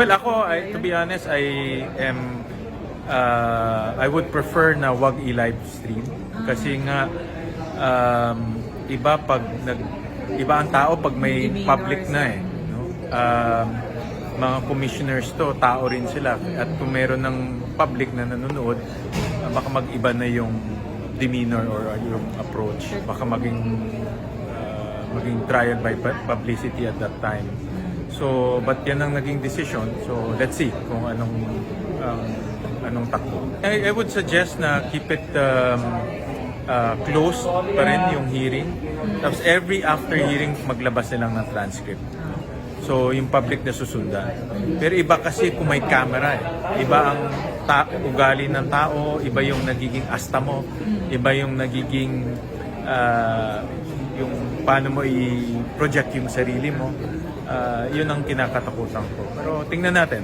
Well, ako, I, to be honest, I am, uh, I would prefer na wag i-live stream. Kasi nga, um, iba pag nag, iba ang tao pag may public na eh. No? Um, mga commissioners to, tao rin sila. At kung meron ng public na nanonood, uh, baka mag-iba na yung demeanor or yung approach. Baka maging uh, maging trial by pu- publicity at that time. So, but yan ang naging decision. So, let's see kung anong um, anong takbo. I, I would suggest na keep it um, uh, close pa rin yung hearing. Tapos every after hearing, maglabas nilang ng transcript. So, yung public na susundan. Pero iba kasi kung may camera eh. Iba ang ta- ugali ng tao, iba yung nagiging asta mo, iba yung nagiging ah, yung paano mo i-project yung sarili mo. Ah, yun ang kinakatakutan ko. Pero tingnan natin.